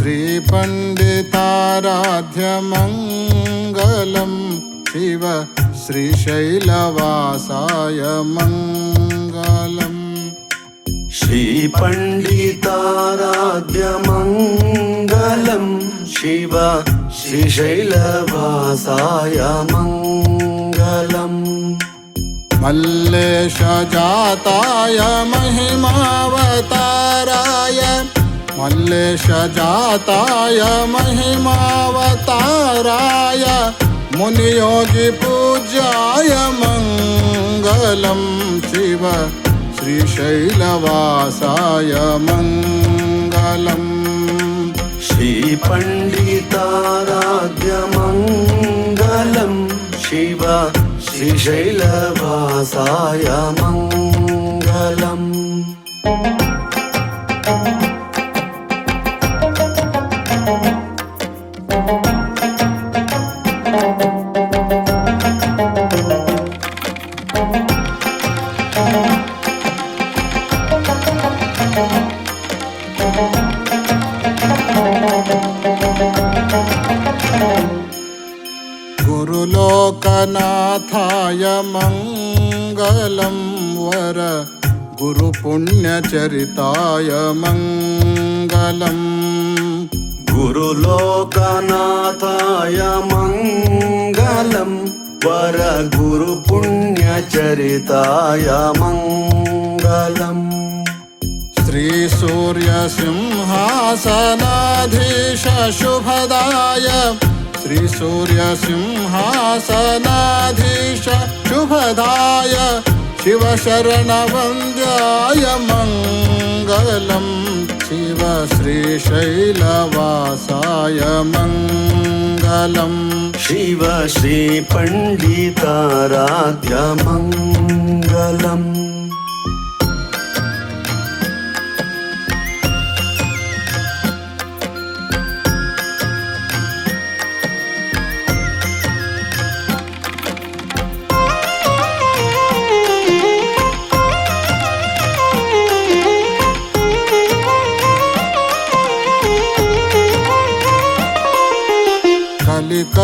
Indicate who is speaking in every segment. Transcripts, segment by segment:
Speaker 1: श्रीपण्डिताराध्यमङ्गलं शिव श्रीशैलवासाय मङ्गलम्।
Speaker 2: श्रीपण्डिताराध्यमङ्गलं शिव श्रीशैलवासाय मङ्गलम्।
Speaker 1: मल्लेशजाताय महिमावताराय मल्लेशजाताय महिमावताराय मुनियोगिपूज्याय मङ्गलं शिव श्रीशैलवासाय मङ्गलम्
Speaker 2: श्रीपण्डिताराध्यमङ्गलं शिव श्रीशैलवासाय मङ्गलम्
Speaker 1: गुरुलोकनाथाय मङ्गलं वर गुरुपुण्यचरिताय मङ्गलम्
Speaker 2: गुरुलोकनाथाय मङ्गलं वर गुरुपुण्यचरिताय मङ्गलम्
Speaker 1: श्रीसूर्यसिंहासनाधीश शुभदाय श्रीसूर्यसिंहासनाधीश शुभदाय शिवशरणवन्द्याय मङ्गलं शिव श्रीशैलवासाय मङ्गलम्
Speaker 2: शिव श्रीपण्डिताराध्यमङ्गलम्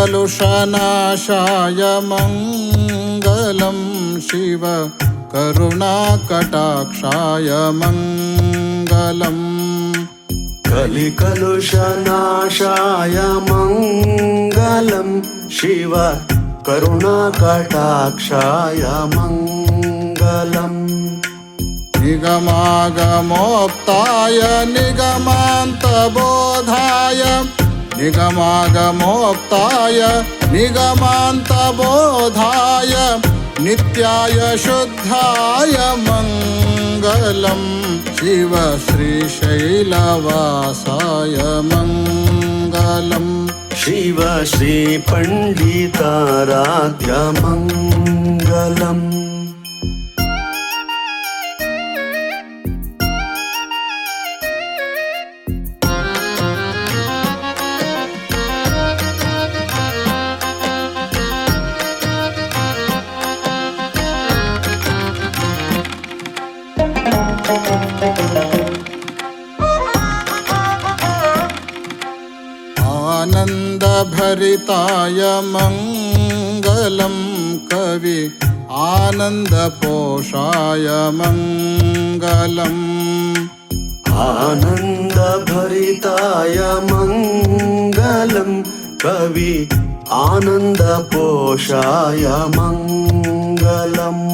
Speaker 1: कलिकलुषनाशाय मङ्गलं शिव करुणाकटाक्षाय मङ्गलम्
Speaker 2: कलिकलुषनाशाय मङ्गलं शिव करुणाकटाक्षाय मङ्गलम्
Speaker 1: निगमागमोक्ताय निगमान्तबोधाय निगमागमोक्ताय निगमान्तबोधाय नित्याय शुद्धाय मङ्गलं शिव श्रीशैलवासाय मङ्गलम्
Speaker 2: शिव श्रीपण्डिताराध्यमङ्गलम्
Speaker 1: आनन्दभरिताय मङ्गलं कवि आनन्दपोषाय मङ्गलम्।
Speaker 2: आनन्दभरिताय मङ्गलं कवि आनन्दपोषाय मङ्गलम्।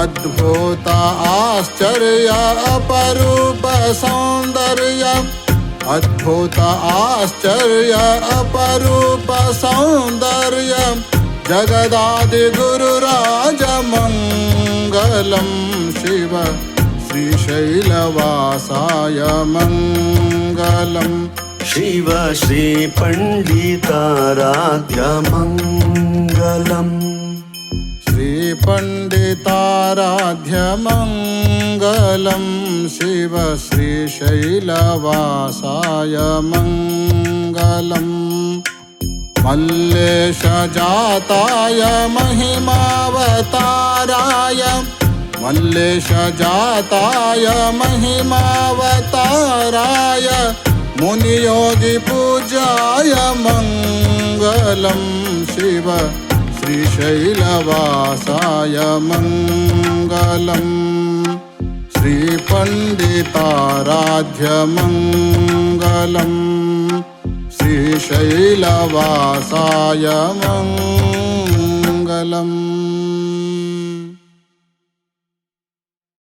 Speaker 1: अद्भुत आश्चर्य अपरूप सौन्दर्य अद्भुत आश्चर्य अपरूप सौन्दर्य जगदादिगुरुराजमङ्गलं शिव श्रीशैलवासाय मङ्गलम्
Speaker 2: शिव श्रीपण्डिताराध्यमङ्गलम्
Speaker 1: श्रीपण्डिताराध्यमङ्गलं शिव श्रीशैलवासाय मङ्गलम्। मल्लेशजाताय महिमावताराय। मल्लेशजाताय महिमावताराय। मुनियोगिपूजाय मङ्गलं शिव श्रीशैलवासाय मङ्गलम् श्रीपण्डिताराध्यमङ्गलम् श्रीशैलवासाय मङ्गलम्